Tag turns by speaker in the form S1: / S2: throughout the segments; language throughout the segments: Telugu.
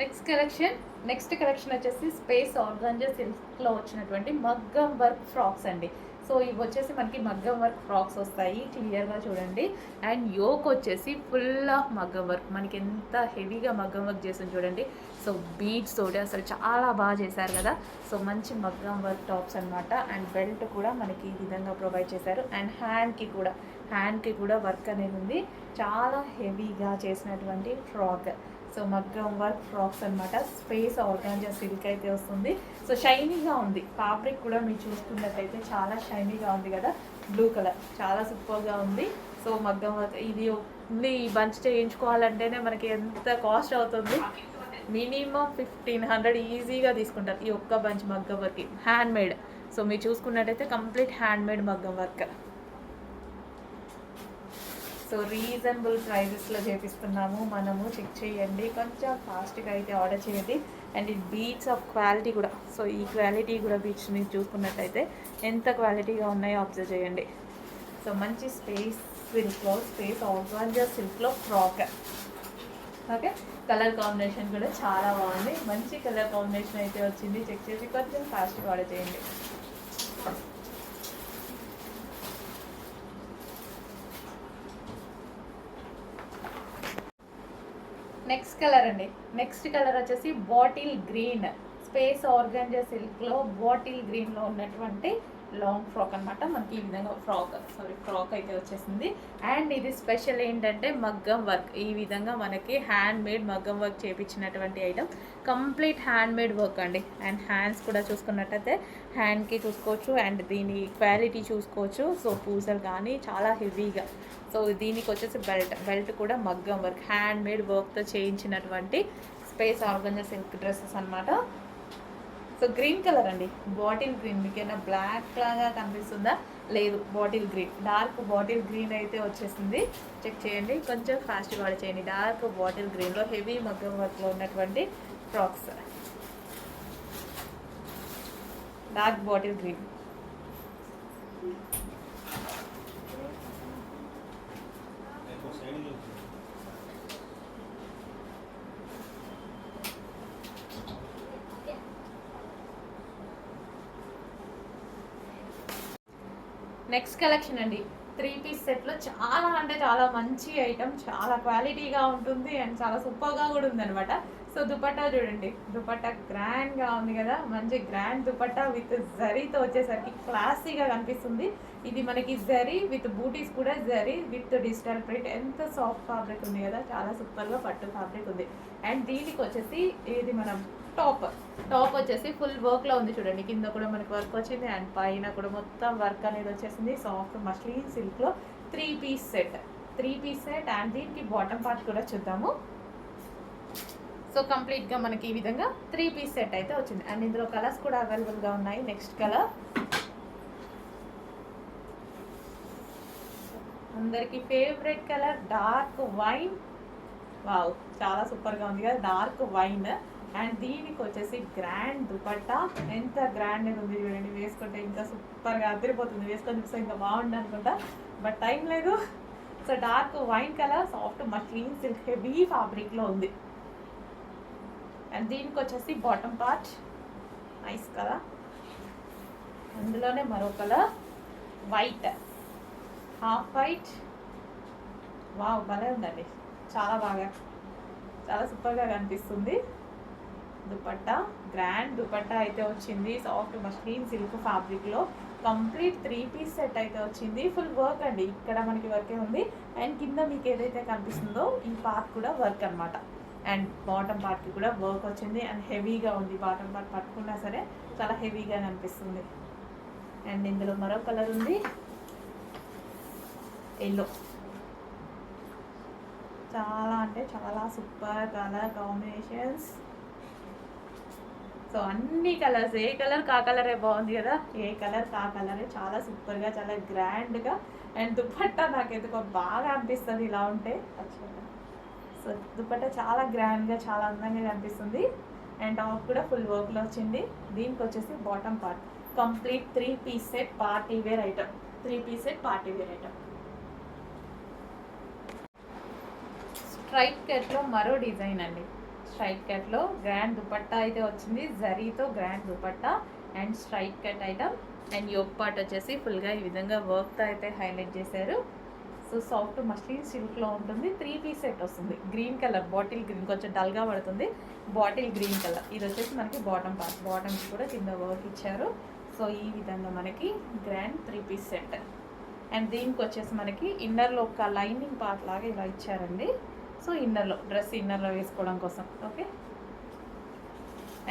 S1: నెక్స్ట్ కలెక్షన్ నెక్స్ట్ కలెక్షన్ వచ్చేసి స్పేస్ ఆర్గాంజా సిల్క్లో వచ్చినటువంటి మగ్గం వర్క్ ఫ్రాక్స్ అండి. సో ఇవి వచ్చేసి మనకి మగ్గం వర్క్ ఫ్రాక్స్ వస్తాయి. క్లియర్గా చూడండి. అండ్ యోక్ వచ్చేసి ఫుల్ ఆఫ్ మగ్గం వర్క్ మనకి ఎంత హెవీగా మగ్గం వర్క్ చేసింది చూడండి. సో బీడ్స్ తోటి అసలు చాలా బాగా చేశారు కదా. సో మంచి మగ్గం వర్క్ టాప్స్ అన్నమాట. అండ్ బెల్ట్ కూడా మనకి ఈ విధంగా ప్రొవైడ్ చేశారు. అండ్ హ్యాండ్కి కూడా హ్యాండ్కి కూడా వర్క్ అనేది ఉంది. చాలా హెవీగా చేసినటువంటి ఫ్రాక్ సో మగ్గం వర్క్ ఫ్రాక్స్ అన్నమాట. స్పేస్ ఆర్గాన్జా సిల్క్ అయితే వస్తుంది. సో షైనీగా ఉంది. ఫ్యాబ్రిక్ కూడా మీరు చూసుకున్నట్టయితే చాలా షైనీగా ఉంది కదా. Blue colour. చాలా సూపర్గా ఉంది. సో మగ్గం వర్క్ ఇది ఓన్లీ బంచ్ చేయించుకోవాలంటేనే మనకి ఎంత కాస్ట్ అవుతుంది? మినిమం ఫిఫ్టీన్ హండ్రెడ్ ఈజీగా తీసుకుంటారు ఈ ఒక్క బంచ్ మగ్గం వర్క్ హ్యాండ్ మేడ్ సో మీరు చూసుకున్నట్టయితే కంప్లీట్ హ్యాండ్ మేడ్ మగ్గం వర్క్. సో రీజనబుల్ ప్రైజెస్లో చేపిస్తున్నాము మనము చెక్ చేయండి. కొంచెం ఫాస్ట్గా అయితే ఆర్డర్ చేయండి. అండ్ ఈ బీట్స్ ఆఫ్ క్వాలిటీ కూడా. సో ఈ క్వాలిటీ కూడా బీట్స్ మీరు చూసుకున్నట్టయితే ఎంత క్వాలిటీగా ఉన్నాయో అబ్జర్వ్ చేయండి. సో మంచి స్పేస్ సిల్క్లో స్పేస్ ఆర్గాంజా సిల్క్లో ఫ్రాక్ ఓకే కలర్ కాంబినేషన్ కూడా చాలా బాగుంది. మంచి కలర్ కాంబినేషన్ అయితే వచ్చింది. చెక్ చేసి కొంచెం ఫాస్ట్గా ఆర్డర్ చేయండి. నెక్స్ట్ కలర్ అండి. నెక్స్ట్ కలర్ వచ్చేసి బాటిల్ గ్రీన్ స్పేస్ ఆర్గంజా సిల్క్లో బాటిల్ గ్రీన్లో ఉన్నటువంటి లాంగ్ ఫ్రాక్ అన్నమాట. మనకి ఈ విధంగా ఫ్రాక్ సారీ ఫ్రాక్ అయితే వచ్చేసింది. అండ్ ఇది స్పెషల్ ఏంటంటే మగ్గం వర్క్ ఈ విధంగా మనకి హ్యాండ్ మేడ్ మగ్గం work చేపించినటువంటి item complete hand made work అండి. అండ్ హ్యాండ్స్ కూడా చూసుకున్నట్టయితే హ్యాండ్కి చూసుకోవచ్చు. అండ్ దీని క్వాలిటీ చూసుకోవచ్చు. సో పూసలు కానీ చాలా హెవీగా సో దీనికి వచ్చేసి బెల్ట్ బెల్ట్ కూడా మగ్గం వర్క్ హ్యాండ్ మేడ్ వర్క్తో చేయించినటువంటి స్పేస్ ఆర్గంజా సిల్క్ డ్రెస్సెస్ అన్నమాట. సో గ్రీన్ కలర్ అండి. Bottle green. మీకేమైనా బ్లాక్ లాగా కనిపిస్తుందా? లేదు bottle green. Dark bottle green అయితే వచ్చేసింది. చెక్ చేయండి. కొంచెం ఫాస్ట్గా వాడి చేయండి డార్క్ బాటిల్ గ్రీన్లో హెవీ మగ్గం వర్క్లో ఉన్నటువంటి frocks. Dark bottle green. Next collection అండి. త్రీ పీస్ సెట్లో చాలా అంటే చాలా మంచి ఐటమ్ చాలా క్వాలిటీగా ఉంటుంది అండ్ చాలా సూపర్గా కూడా ఉందన్నమాట. సో దుపట్టా చూడండి. దుపట్టా గ్రాండ్గా ఉంది కదా. మంచి గ్రాండ్ దుపట్టా విత్ జరీతో వచ్చేసరికి క్లాసీగా కనిపిస్తుంది. ఇది మనకి జరీ విత్ బూటీస్ కూడా జరీ విత్ డిజిటల్ ప్రింట్. ఎంత సాఫ్ట్ ఫ్యాబ్రిక్ ఉంది కదా. చాలా సూపర్గా పట్టు ఫ్యాబ్రిక్ ఉంది. అండ్ దీనికి వచ్చేసి ఇది మనం టాప్. టాప్ వచ్చేసి ఫుల్ వర్క్లో ఉంది చూడండి. కింద కూడా మనకి వర్క్ వచ్చింది అండ్ పైన కూడా మొత్తం వర్క్ అనేది వచ్చేసింది. సాఫ్ట్ మస్లిన్ సిల్క్లో three piece set three piece set and దీనికి బాటమ్ పార్ట్ కూడా చూద్దాము. సో కంప్లీట్గా మనకి ఈ విధంగా త్రీ పీస్ సెట్ అయితే వచ్చింది. అండ్ ఇందులో కలర్స్ కూడా అవైలబుల్గా ఉన్నాయి. నెక్స్ట్ కలర్ అందరికి favourite colour dark wine wow చాలా సూపర్గా ఉంది కదా డార్క్ వైన్ అండ్ దీనికి వచ్చేసి గ్రాండ్ దుపట్టా. ఎంత గ్రాండ్ ఉంది చూడండి. వేసుకుంటే ఇంకా సూపర్గా అదిరిపోతుంది. వేసుకొని చూస్తే ఇంకా బాగుంది అనుకుంటా. బట్ టైం లేదు. So dark wine colour soft muslin silk heavy ఫ్యాబ్రిక్లో ఉంది. అండ్ దీనికి వచ్చేసి బాటమ్ పార్ట్. నైస్ కదా? అందులోనే మరో colour. White half white wow భలే ఉందండి. చాలా బాగా. చాలా సూపర్గా కనిపిస్తుంది. దుపట్టా గ్రాండ్ దుపట్టా అయితే వచ్చింది. సాఫ్ట్ మస్లిన్ సిల్క్ ఫ్యాబ్రిక్లో కంప్లీట్ త్రీ పీస్ సెట్ అయితే వచ్చింది. ఫుల్ వర్క్ అండి. ఇక్కడ మనకి వర్కే ఉంది. అండ్ కింద మీకు ఏదైతే కనిపిస్తుందో ఈ పార్ట్ కూడా వర్క్ అనమాట అండ్ బాటమ్ పార్ట్కి కూడా వర్క్ వచ్చింది. అండ్ హెవీగా ఉంది. బాటమ్ పార్ట్ పట్టుకున్నా సరే చాలా హెవీగా కనిపిస్తుంది అండ్ ఇందులో మరో కలర్ ఉంది. ఎల్లో చాలా అంటే చాలా సూపర్ కలర్ కాంబినేషన్స్ సో అన్ని కలర్స్ ఏ కలర్ కా కలరే బాగుంది కదా? ఏ కలర్ కా కలరే చాలా సూపర్గా చాలా గ్రాండ్గా అండ్ దుపట్టా నాకు ఎందుకో బాగా అనిపిస్తుంది ఇలా ఉంటే. సో దుపట్టా చాలా గ్రాండ్గా చాలా అందంగా కనిపిస్తుంది. అండ్ టాప్ కూడా ఫుల్ వర్క్లో వచ్చింది. దీనికి వచ్చేసి bottom part complete three piece set party wear item three piece set party wear item straight కట్లో మరో డిజైన్ అండి. స్ట్రైట్ కట్లో గ్రాండ్ దుపట్టా అయితే వచ్చింది. జరీతో grand dupatta and straight cut item and yoke part వచ్చేసి ఫుల్గా ఈ విధంగా వర్క్తో అయితే హైలైట్ చేశారు. సో సాఫ్ట్ మస్లిన్ సిల్క్లో ఉంటుంది. త్రీ పీస్ సెట్ వస్తుంది. గ్రీన్ కలర్ బాటిల్ గ్రీన్ కొంచెం డల్గా పడుతుంది. బాటిల్ గ్రీన్ కలర్ ఇది వచ్చేసి మనకి బాటమ్ పార్ట్ బాటమ్స్ కూడా కింద వర్క్ ఇచ్చారు. సో ఈ విధంగా మనకి grand three piece set and దీనికి వచ్చేసి మనకి ఇన్నర్లో ఒక లైనింగ్ పార్ట్ లాగా ఇలా ఇచ్చారండి. సో ఇన్నర్లో డ్రెస్ ఇన్నర్లో వేసుకోవడం కోసం ఓకే?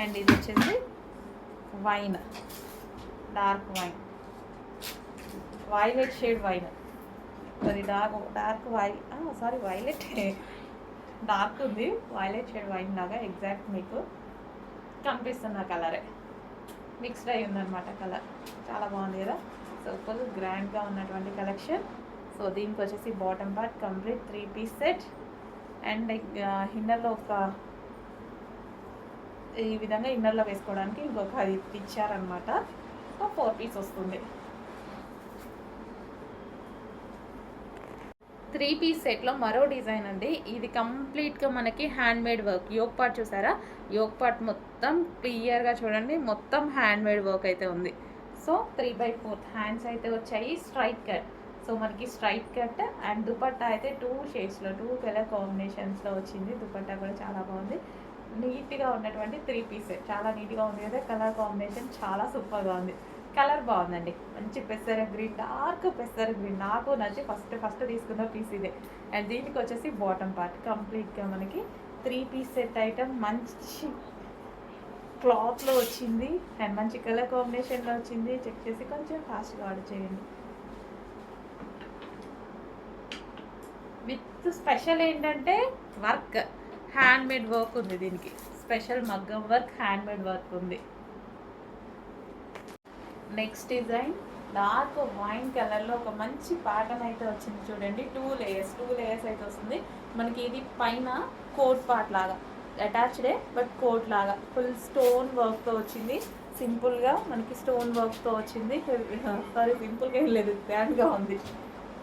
S1: అండ్ ఇది వచ్చేసి wine dark wine. Violet shade wine. అది డార్క్ డార్క్ వై సారీ వైలెట్. డార్క్ ఉంది వైలెట్ షేడ్ వైన్ లాగా ఎగ్జాక్ట్ మీకు కనిపిస్తున్న కలరే. మిక్స్డ్ అయి ఉందన్నమాట కలర్. చాలా బాగుంది కదా? సో ఫుల్ గ్రాండ్గా ఉన్నటువంటి కలెక్షన్. సో దీనికి వచ్చేసి bottom part complete three piece set. And ఇన్నర్లో ఒక ఈ విధంగా ఇన్నర్లో వేసుకోవడానికి ఇంకొక అది ఇచ్చారనమాట సో ఫోర్ పీస్ వస్తుంది. త్రీ పీస్ సెట్లో మరో డిజైన్ అండి. ఇది కంప్లీట్గా మనకి hand made work. Yoke part చూసారా? యోగ్ పార్ట్ మొత్తం క్లియర్గా చూడండి. మొత్తం హ్యాండ్ మేడ్ వర్క్ అయితే ఉంది. So three by fourth hands అయితే వచ్చాయి. Straight cut. సో మనకి స్ట్రైట్ కట్ అండ్ దుపట్టా అయితే టూ షేడ్స్లో టూ కలర్ కాంబినేషన్స్లో వచ్చింది. దుపట్టా కూడా చాలా బాగుంది. నీట్గా ఉన్నటువంటి త్రీ పీస్ చాలా నీట్గా ఉంది కదా. కలర్ కాంబినేషన్ చాలా సూపర్గా ఉంది. కలర్ బాగుందండి. మంచి పెసర గ్రీన్ డార్క్ పెసర గ్రీన్. నాకు నచ్చి ఫస్ట్ ఫస్ట్ తీసుకున్న పీస్ ఇదే. అండ్ దీనికి వచ్చేసి బాటమ్ పార్ట్ కంప్లీట్గా మనకి త్రీ పీస్ సెట్ ఐటమ్ మంచి క్లాత్లో వచ్చింది. అండ్ మంచి కలర్ కాంబినేషన్లో వచ్చింది. చెక్ చేసి కొంచెం ఫాస్ట్గా ఆర్డర్ చేయండి. ఫిఫ్త్ స్పెషల్ ఏంటంటే వర్క్ హ్యాండ్ మేడ్ వర్క్ ఉంది దీనికి. స్పెషల్ మగ్గం వర్క్ హ్యాండ్మేడ్ వర్క్ ఉంది. నెక్స్ట్ డిజైన్ డార్క్ వైన్ కలర్లో ఒక మంచి ప్యాటర్న్ అయితే వచ్చింది చూడండి. టూ లేయర్స్ టూ లేయర్స్ అయితే వస్తుంది. మనకి ఇది పైన కోట్ పార్ట్ లాగా అటాచ్డే బట్ కోట్ లాగా. ఫుల్ స్టోన్ వర్క్తో వచ్చింది. సింపుల్గా మనకి స్టోన్ వర్క్తో వచ్చింది. సారీ సింపుల్గా ఏం లేదు. గ్రాండ్గా ఉంది.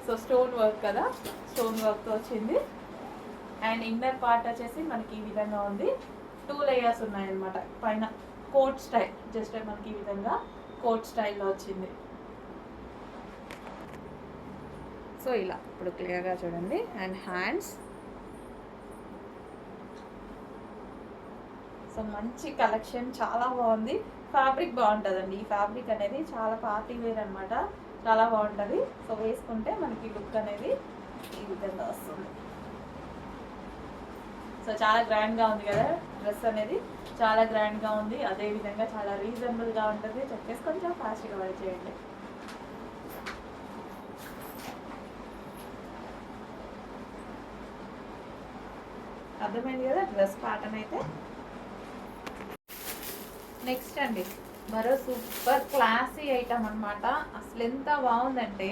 S1: సో స్టోన్ వర్క్ కదా? స్టోన్ వర్క్తో వచ్చింది. అండ్ ఇన్నర్ పార్ట్ వచ్చేసి మనకి ఈ విధంగా ఉంది. టూ లేయర్స్ ఉన్నాయన్నమాట. పైన కోట్ స్టైల్ జస్ట్ మనకి ఈ విధంగా కోట్ స్టైల్లో వచ్చింది. సో ఇలా ఇప్పుడు క్లియర్గా చూడండి. And hands. సో మంచి కలెక్షన్ చాలా బాగుంది. ఫ్యాబ్రిక్ బాగుంటుందండి. ఈ ఫ్యాబ్రిక్ అనేది చాలా పార్టీ వేర్ అనమాట చాలా బాగుంటుంది. సో వేసుకుంటే మనకి లుక్ అనేది ఈ విధంగా వస్తుంది. సో చాలా గ్రాండ్గా ఉంది కదా డ్రెస్ అనేది. చాలా గ్రాండ్గా ఉంది. అదేవిధంగా చాలా రీజనబుల్గా ఉంటుంది. చెప్పేసి కొంచెం ఫాస్ట్గా వై చేయండి. అర్థమైంది కదా? డ్రెస్ ప్యాటర్న్ అయితే. నెక్స్ట్ అండి. మరో సూపర్ క్లాసీ ఐటమ్ అనమాట అసలు ఎంత బాగుందంటే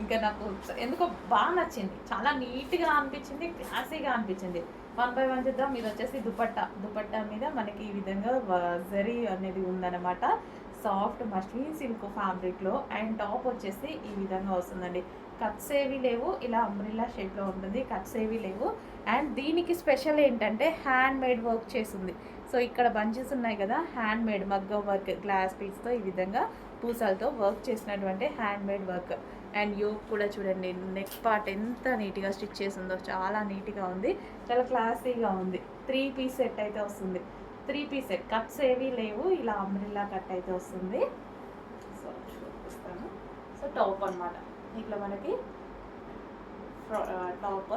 S1: ఇంకా నాకు ఎందుకో బాగా నచ్చింది. చాలా నీట్గా అనిపించింది క్లాసీగా అనిపించింది. వన్ బై వన్ చూద్దాం. ఇది వచ్చేసి దుపట్టా. దుపట్టా మీద మనకి ఈ విధంగా జరీ అనేది ఉందన్నమాట. సాఫ్ట్ మస్లిన్ సిల్క్ ఫ్యాబ్రిక్లో అండ్ టాప్ వచ్చేసి ఈ విధంగా వస్తుందండి. కట్స్ ఏవి లేవు ఇలా అంబ్రిల్లా షేప్లో ఉంటుంది కట్స్ ఏవి లేవు. అండ్ దీనికి స్పెషల్ ఏంటంటే హ్యాండ్ మేడ్ వర్క్ చేసింది సో ఇక్కడ బంచెస్ ఉన్నాయి కదా హ్యాండ్ మేడ్ మగ్గ వర్క్ గ్లాస్ పీస్తో ఈ విధంగా పూసలతో వర్క్ చేసినటువంటి hand made work. And yoke కూడా చూడండి నెక్ పార్ట్ ఎంత నీట్గా స్టిచ్ చేసిందో చాలా నీట్గా ఉంది. చాలా క్లాసీగా ఉంది. త్రీ పీస్ సెట్ అయితే వస్తుంది. Three piece set. కట్స్ ఏవి లేవు. ఇలా అంబ్రిల్లా కట్ అయితే వస్తుంది. సో చూపిస్తాను. సో టాప్ అన్నమాట. ఇట్లా మనకి టాప్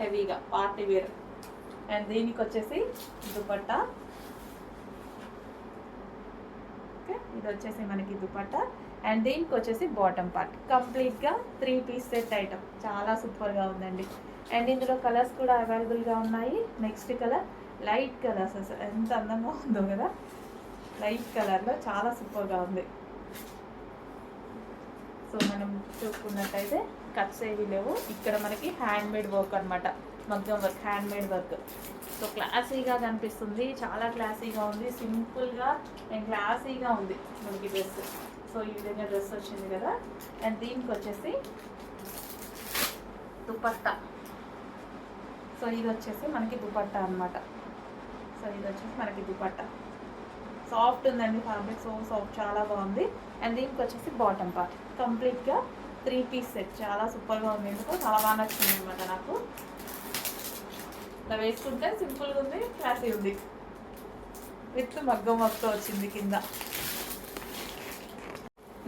S1: హెవీగా పార్టీ వేర్. అండ్ దీనికి వచ్చేసి దుపట్టా. ఓకే ఇది వచ్చేసి మనకి దుపట్టా. అండ్ దీనికి వచ్చేసి బాటమ్ పార్ట్. కంప్లీట్గా త్రీ పీస్ సెట్ ఐటమ్. చాలా సూపర్గా ఉందండి. అండ్ ఇందులో కలర్స్ కూడా అవైలబుల్గా ఉన్నాయి. నెక్స్ట్ కలర్ లైట్ కలర్స్ అసలు ఎంత అందంగా ఉందో కదా? లైట్ కలర్లో చాలా సూపర్గా ఉంది. సో మనం చూసుకున్నట్టయితే కట్స్ ఏవి లేవు. ఇక్కడ మనకి హ్యాండ్ మేడ్ వర్క్ అనమాట మగ్గం work hand made work. So క్లాసీగా కనిపిస్తుంది. చాలా క్లాసీగా ఉంది. సింపుల్గా అండ్ క్లాసీగా ఉంది మనకి డ్రెస్. సో ఈ విధంగా డ్రెస్ వచ్చింది కదా? అండ్ దీనికి వచ్చేసి దుపట్టా. సో ఇది వచ్చేసి మనకి దుపట్టా అన్నమాట. సో ఇది వచ్చేసి మనకి దుపట్ట. సాఫ్ట్ ఉందండి ఫ్యాబ్రిక్ సో సాఫ్ట్ చాలా బాగుంది. అండ్ దీనికి వచ్చేసి బాటమ్ పార్ట్ కంప్లీట్గా త్రీ పీస్ సెట్ చాలా సూపర్గా ఉంది ఎందుకు చాలా బాగా నచ్చింది అనమాట నాకు. ఇలా వేసుకుంటే సింపుల్గా ఉంది క్లాసీ ఉంది. విత్ మగ్గం వర్క్తో వచ్చింది కింద.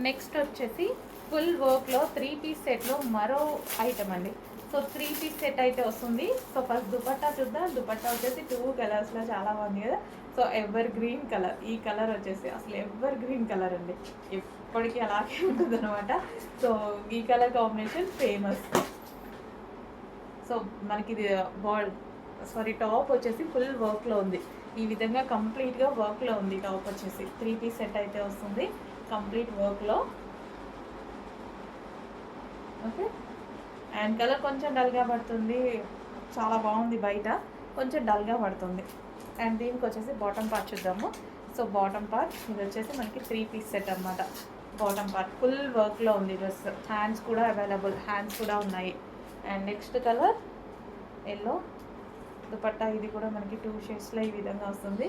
S1: నెక్స్ట్ వచ్చేసి ఫుల్ వర్క్లో త్రీ పీస్ సెట్లో మరో ఐటమ్ అండి. సో త్రీ పీస్ సెట్ అయితే వస్తుంది. సో ఫస్ట్ దుపట్టా చూద్దాం. దుపట్టా వచ్చేసి టూ కలర్స్లో చాలా బాగుంది కదా. సో ఎవర్ గ్రీన్ కలర్ ఈ కలర్ వచ్చేసి అసలు ఎవర్ గ్రీన్ కలర్ అండి. ఎప్పటికీ అలాగే ఉంటుంది అనమాట సో ఈ కలర్ కాంబినేషన్ ఫేమస్ సో మనకి ఇది బాల్ సారీ టాప్ వచ్చేసి ఫుల్ వర్క్లో ఉంది. ఈ విధంగా కంప్లీట్గా వర్క్లో ఉంది టాప్ వచ్చేసి. త్రీ పీస్ సెట్ అయితే వస్తుంది. కంప్లీట్ వర్క్లో ఓకే అండ్ కలర్ కొంచెం డల్గా పడుతుంది. చాలా బాగుంది బయట. కొంచెం డల్గా పడుతుంది. అండ్ దీనికి వచ్చేసి బాటమ్ పార్ట్ చూద్దాము. సో బాటమ్ పార్ట్ ఇది వచ్చేసి మనకి త్రీ పీస్ సెట్ అనమాట బాటమ్ పార్ట్ ఫుల్ వర్క్లో ఉంది డ్రెస్. హ్యాండ్స్ కూడా అవైలబుల్. హ్యాండ్స్ కూడా ఉన్నాయి. And next colour yellow. Dupatta ఇది కూడా మనకి టూ షేడ్స్లో ఈ విధంగా వస్తుంది.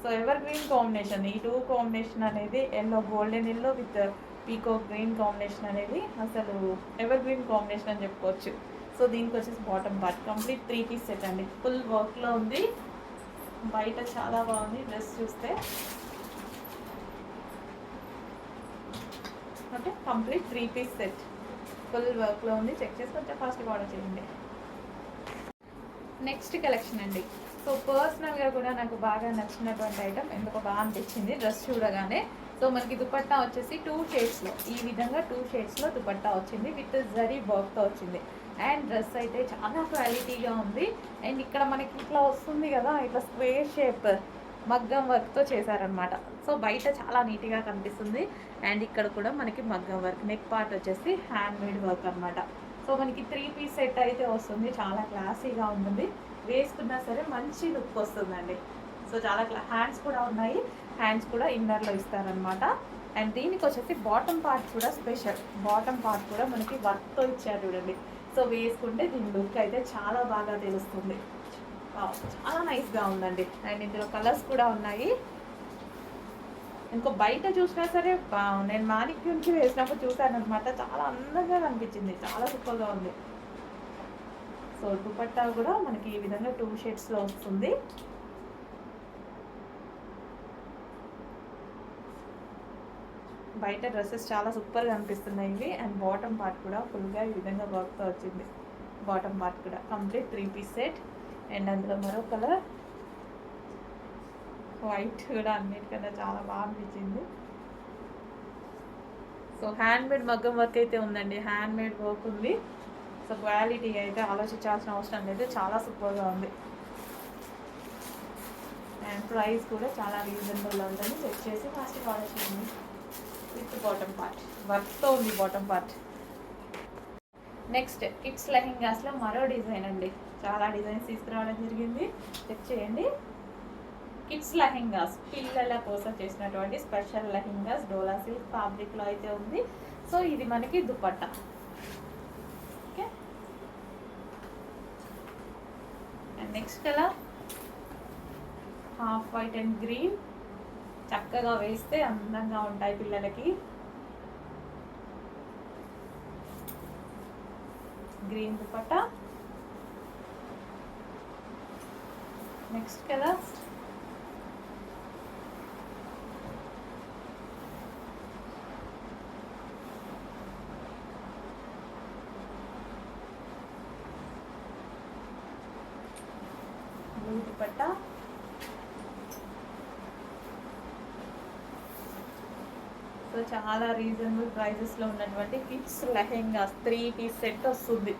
S1: So ever green combination. ఈ టూ కాంబినేషన్ అనేది yellow golden yellow with peacock green combination అనేది అసలు ఎవర్ గ్రీన్ కాంబినేషన్ అని చెప్పుకోవచ్చు. సో దీనికి వచ్చేసి bottom part. Complete three piece set అండి. ఫుల్ వర్క్లో ఉంది. బయట చాలా బాగుంది. డ్రెస్ చూస్తే. Okay complete three piece set. Full వర్క్లో ఉంది. చెక్ చేసి కొంచెం ఫాస్ట్గా ఆర్డర్ చేయండి. నెక్స్ట్ కలెక్షన్ అండి. సో పర్సనల్గా కూడా నాకు బాగా నచ్చినటువంటి ఐటమ్ ఎందుకో బాగా అనిపించింది? డ్రెస్ చూడగానే. సో మనకి దుపట్టా వచ్చేసి టూ షేడ్స్లో ఈ విధంగా టూ షేడ్స్లో దుపట్టా వచ్చింది విత్ జరీ వర్క్తో వచ్చింది. అండ్ డ్రెస్ అయితే చాలా క్వాలిటీగా ఉంది. అండ్ ఇక్కడ మనకి ఇట్లా వస్తుంది కదా ఇట్లా స్క్వేర్ షేప్ మగ్గం వర్క్తో చేశారనమాట సో బయట చాలా నీట్గా కనిపిస్తుంది. అండ్ ఇక్కడ కూడా మనకి మగ్గం వర్క్ నెక్ పార్ట్ వచ్చేసి హ్యాండ్ మేడ్ వర్క్ అనమాట సో మనకి త్రీ పీస్ సెట్ అయితే వస్తుంది. చాలా క్లాసీగా ఉంటుంది. వేసుకున్నా సరే మంచి లుక్ వస్తుందండి. సో చాలా క్లా హ్యాండ్స్ కూడా ఉన్నాయి. హ్యాండ్స్ కూడా ఇన్నర్లో ఇస్తారనమాట అండ్ దీనికి వచ్చేసి బాటమ్ పార్ట్ కూడా స్పెషల్. బాటమ్ పార్ట్ కూడా మనకి వర్క్తో ఇచ్చారు చూడండి. సో వేసుకుంటే దీని లుక్ అయితే చాలా బాగా తెలుస్తుంది. చాలా నైస్గా ఉందండి. అండ్ ఇందులో కలర్స్ కూడా ఉన్నాయి. ఇంకో బయట చూసినా సరే నేను నేను మాణిక్యంకి వేసినప్పుడు చూసాను అనమాట చాలా అందంగా కనిపించింది. చాలా సూపర్గా ఉంది. సో దుపట్టా కూడా మనకి ఈ విధంగా టూ షేడ్స్లో వస్తుంది. బయట డ్రెస్సెస్ చాలా సూపర్గా అనిపిస్తున్నాయి ఇవి అండ్ బాటమ్ పార్ట్ కూడా ఫుల్గా ఈ విధంగా వర్క్తో వచ్చింది. బాటమ్ పార్ట్ కూడా complete three piece set. And అందులో మరో కలర్ వైట్ కూడా అన్నిటికన్నా చాలా బాగా అనిపించింది. సో హ్యాండ్మేడ్ మగ్గం వర్క్ అయితే ఉందండి. హ్యాండ్మేడ్ వర్క్ ఉంది. సో క్వాలిటీ అయితే ఆలోచించాల్సిన అవసరం లేదు. చాలా సూపర్గా ఉంది. అండ్ ప్రైస్ కూడా చాలా రీజనబుల్ ఉందని చెక్ చేసి ఫస్ట్ ఆర్డర్ చేయండి విత్ బాటమ్ పార్ట్ వర్క్తో ఉంది బాటమ్ పార్ట్ నెక్స్ట్ కిడ్స్ లెహెంగాస్లో మరో డిజైన్ అండి. చాలా డిజైన్స్ తీసుకురావడం జరిగింది. చెక్ చేయండి. కిడ్స్ లెహెంగాస్ పిల్లల కోసం చేసినటువంటి స్పెషల్ లెహెంగాస్ డోలా సిల్క్ ఫ్యాబ్రిక్లో అయితే ఉంది. సో ఇది మనకి dupatta. Okay and next colour half white and green చక్కగా వేస్తే అందంగా ఉంటాయి పిల్లలకి. Green dupatta. Next colour blue dupatta. So చాలా రీజనబుల్ ప్రైజెస్లో ఉన్నటువంటి kids lehenga three piece set వస్తుంది.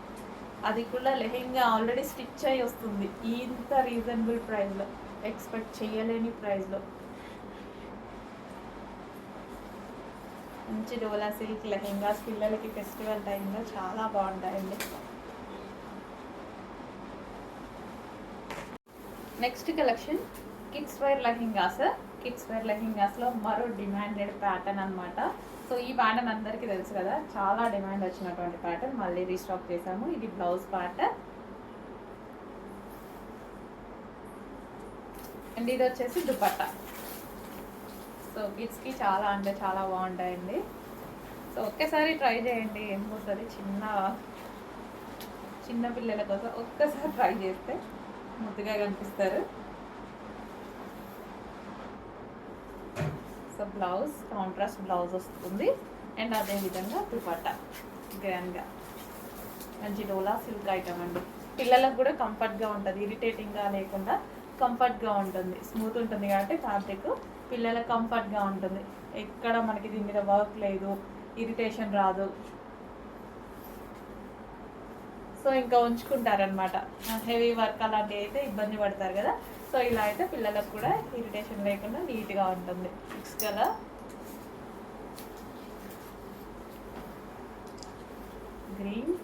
S1: అది కూడా లెహెంగా ఆల్రెడీ స్టిచ్ అయి వస్తుంది. ఇంత రీజనబుల్ ప్రైస్లో ఎక్స్పెక్ట్ చేయలేని ప్రైస్లో మంచి డోలా సిల్క్ లెహెంగాస్ పిల్లలకి ఫెస్టివల్ టైంలో చాలా బాగుంటాయండి. Next collection kids wear lehengas kids wear లెహింగాస్లో మరో డిమాండెడ్ ప్యాటర్న్ అనమాట సో ఈ ప్యాటర్న్ అందరికీ తెలుసు కదా చాలా డిమాండ్ వచ్చినటువంటి ప్యాటర్న్ మళ్ళీ రీస్టాక్ చేసాము ఇది బ్లౌజ్ ప్యాటర్న్ అండ్ ఇది వచ్చేసి దుపట్టా. సో కిడ్స్కి చాలా అంటే చాలా బాగుంటాయండి. సో ఒక్కసారి ట్రై చేయండి. ఏం పోతుంది చిన్న చిన్న పిల్లల కోసం ఒక్కసారి ట్రై చేస్తే ముద్దుగా కనిపిస్తారు. సో బ్లౌజ్ కాంట్రాస్ట్ బ్లౌజ్ వస్తుంది. అండ్ అదే విధంగా దుపట్టా గ్రాండ్గా. మంచి డోలా సిల్క్ ఐటమ్ అండి. పిల్లలకు కూడా కంఫర్ట్గా ఉంటుంది ఇరిటేటింగ్గా లేకుండా కంఫర్ట్గా ఉంటుంది. స్మూత్ ఉంటుంది కాబట్టి ఫ్యాబ్రిక్ పిల్లలకు కంఫర్ట్గా ఉంటుంది. ఎక్కడ మనకి దీని మీద వర్క్ లేదు ఇరిటేషన్ రాదు. సో ఇంకా ఉంచుకుంటారనమాట హెవీ వర్క్ అలాంటివి అయితే ఇబ్బంది పడతారు కదా. సో ఇలా అయితే పిల్లలకు కూడా ఇరిటేషన్ లేకుండా నీట్గా ఉంటుంది. ఫిక్స్ కదా? గ్రీన్